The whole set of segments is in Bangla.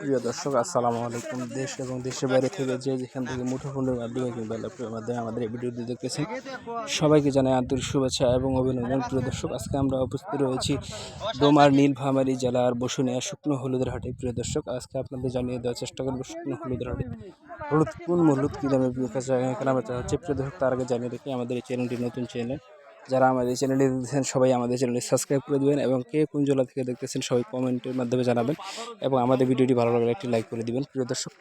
প্রিয় দর্শক, আসসালামু আলাইকুম। দেশ এবং দেশের বাইরে থেকে যে যেখান থেকে মুঠোফোনের মাধ্যমে কিংবা ল্যাপটপের মাধ্যমে আমাদের এই ভিডিওটি দেখতেছেন, সবাইকে জানাই আন্তরিক শুভেচ্ছা এবং অভিনন্দন। প্রিয় দর্শক, আজকে আমরা উপস্থিত রয়েছি ডোমার নীলফামারী জেলার বসুনিয়া শুকনো হলুদের হাটে। প্রিয় দর্শক, আজকে আপনাদের জানিয়ে দেওয়ার চেষ্টা করব শুকনো হলুদের হাটে। হলুদ কোন হলুদ কী দামে কেনা বেচা হচ্ছে। প্রিয় দর্শক, তার আগে জানিয়ে রেখে, আমাদের এই চ্যানেলটি নতুন চ্যানেল। যারা আমাদের এই চ্যানেলটি দেখতেছেন সবাই আমাদের চ্যানেলটি সাবস্ক্রাইব করে দেবেন এবং কে কোন জেলা থেকে দেখতেছেন সবাই কমেন্টের মাধ্যমে জানাবেন এবং আমাদের ভিডিওটি ভালো লাগলে একটি লাইক করে দিবেন। প্রিয় দর্শক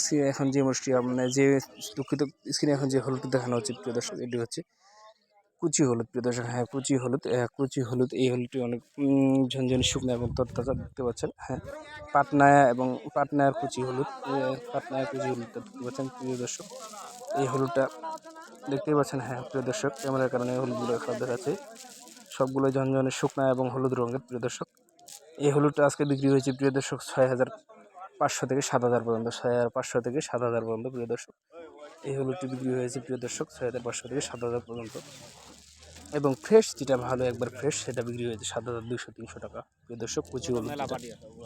স্ক্রিনে এখন যে মুষ্টি মানে যে দুঃখিত স্ক্রিনে এখন যে হলুদ দেখানো হচ্ছে প্রিয় দর্শক এটি হচ্ছে কুচি হলুদ প্রিয় দর্শক। হ্যাঁ কুচি হলুদ আহ, কুচি হলুদ এই হলুদটি অনেক ঝনঝন শুকনো এবং তরতাজা দেখতে পাচ্ছেন। হ্যাঁ পাটনায়া এবং পাটনায়ার কুচি হলুদ পাটনায়ার কুচি হলুদটা দেখতে পাচ্ছেন প্রিয় দর্শক। এই হলুদটা দেখতেই পাচ্ছেন হ্যাঁ প্রিয় দর্শক, ক্যামেরার কারণে হলুদগুলো খারাপ দেখাচ্ছে। সবগুলো ঝনঝনে শুকনা এবং হলুদ রঙের, প্রিয় দর্শক। এই হলুদটা আজকে বিক্রি হয়েছে, প্রিয় দর্শক, ছয় হাজার পাঁচশো থেকে সাত হাজার পর্যন্ত, ছয় হাজার পাঁচশো থেকে সাত হাজার পর্যন্ত, প্রিয় দর্শক। এই হলুদটি বিক্রি হয়েছে, প্রিয় দর্শক, ছয় হাজার পাঁচশো থেকে সাত হাজার পর্যন্ত। এবং ফ্রেশ যেটা ভালো একবার ফ্রেশ সেটা বিক্রি হয়েছে সাত হাজার দুশো তিনশো টাকা। প্রিয় দর্শক, কুচি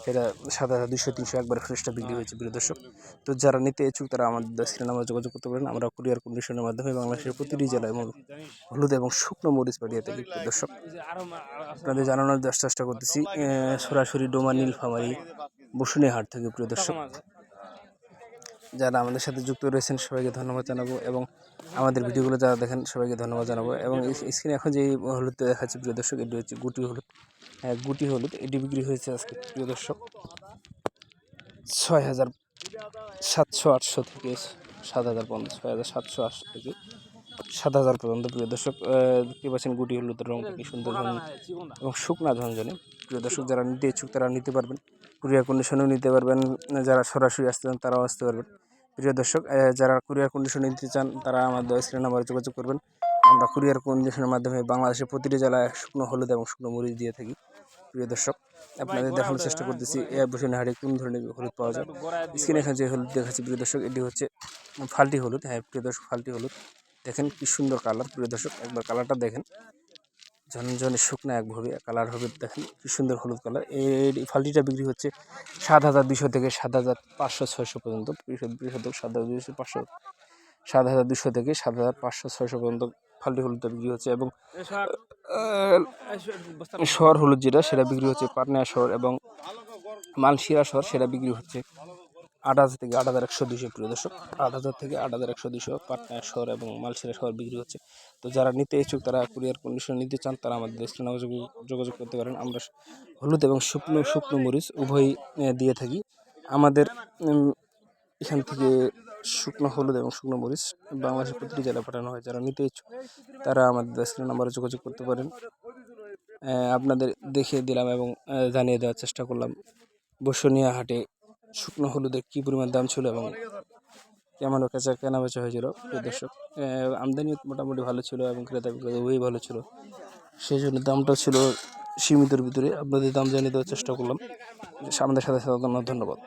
সেটা সাত হাজার দুশো তিনশো একবার ফ্রেশটা বিক্রি হয়েছে, প্রিয় দর্শক। তো যারা নিতে ইচ্ছুক, তারা আমাদের স্ক্রিনে আমরা যোগাযোগ করতে পারেন। আমরা কুরিয়ার কন্ডিশনের মাধ্যমে বাংলাদেশের প্রতিটি জেলায় হলুদ এবং শুকনো মরিচ পাঠিয়ে থাকি প্রিয় দর্শক। আপনাদের জানানোর চেষ্টা করতেছি সরাসরি ডোমা, নীলফামারি, বসুনিহাট থেকে, প্রিয় দর্শক। যারা আমাদের সাথে যুক্ত রয়েছেন সবাইকে ধন্যবাদ জানাব এবং আমাদের ভিডিওগুলো যারা দেখেন সবাইকে ধন্যবাদ জানাব এবং স্ক্রিনে এখন যে হলুদ দেখাচ্ছে, প্রিয় দর্শক, এটি হচ্ছে গুটি হলুদ। হ্যাঁ গুটি হলুদ, এটি বিক্রি হয়েছে আজকে, প্রিয় দর্শক। ছয় হাজার সাতশো আটশো থেকে সাত হাজার পনেরো ছয় হাজার সাতশো আটশো থেকে সাত হাজার পর্যন্ত। প্রিয় দর্শক দেখতে পাচ্ছেন গুটি হলুদের রঙটা কি সুন্দর এবং শুকনা ঝনঝনে। প্রিয় দর্শক, যারা নিতে ইচ্ছুক, তারা নিতে পারবেন। কুরিয়ার কন্ডিশনেও নিতে পারবেন। যারা সরাসরি আসতে চান, তারাও আসতে পারবেন। প্রিয় দর্শক যারা কুরিয়ার কন্ডিশনে নিতে চান, তারা আমাদের স্ক্রিন নাম্বারে যোগাযোগ করবেন। আমরা কুরিয়ার কন্ডিশনের মাধ্যমে বাংলাদেশের প্রতিটি জেলায় শুকনো হলুদ এবং শুকনো মরিচ দিয়ে থাকি। প্রিয় দর্শক, আপনাদের দেখানোর চেষ্টা করতেছি, এ বসে বসুনিহাটে কোন ধরনের হলুদ পাওয়া যায়। স্ক্রিনে এখানে যে হলুদ দেখাচ্ছি, প্রিয় দর্শক, এটি হচ্ছে ফাল্টি হলুদ। হ্যাঁ প্রিয় দর্শক, ফাল্টি হলুদ। দেখেন কি সুন্দর কালার প্রিয় দর্শক একবার কালারটা দেখেন। ঝনঝনে শুকনা একভাবে কালার হবে দেখেন কি সুন্দর হলুদ কালার। এই ফাল্টিটা বিক্রি হচ্ছে সাত হাজার দুশো থেকে সাত হাজার পাঁচশো ছয়শো পর্যন্ত সাত হাজার দুশো পাঁচশো সাত হাজার দুশো থেকে সাত হাজার পাঁচশো ছয়শো পর্যন্ত ফাল্টি হলুদটা বিক্রি হচ্ছে এবং শহর হলুদ যেটা সেটা বিক্রি হচ্ছে পাটনা শহর এবং মালশিরা শহর সেটা বিক্রি হচ্ছে। আট হাজার থেকে আট হাজার একশো দুশো প্রিয় দর্শক, আট হাজার থেকে আট হাজার একশো দুশো পাটনা শহর এবং মালশিরা শহর বিক্রি হচ্ছে। তো যারা নিতে ইচ্ছুক, তারা কুরিয়ার কন্ডিশন নিতে চান, তারা আমাদের স্ক্রিনে যোগাযোগ যোগাযোগ করতে পারেন। আমরা হলুদ এবং শুকনো শুকনো মরিচ উভয়ই দিয়ে থাকি। আমাদের এখান থেকে শুকনো হলুদ এবং শুকনো মরিচ বাংলাদেশের প্রতিটি জেলায় পাঠানো হয়। যারা নিতে ইচ্ছুক, তারা আমাদের স্ক্রিন নাম্বারে যোগাযোগ করতে পারেন। আপনাদের দেখিয়ে দিলাম এবং জানিয়ে দেওয়ার চেষ্টা করলাম। বসুনিয়া হাটে শুকনো হলুদের কী পরিমাণ দাম ছিল এবং কেমন কেচা কেনা বেচা হয়েছিল দর্শক? আমদানি মোটামুটি ভালো ছিল এবং ক্রেতা বিক্রেতা উভয়ই ভালো ছিল। সেই জন্য দামটা ছিল সীমিতের ভিতরে। আপনাদের দাম জানিয়ে দেওয়ার চেষ্টা করলাম। আমাদের সাথে সাথে ধন্যবাদ।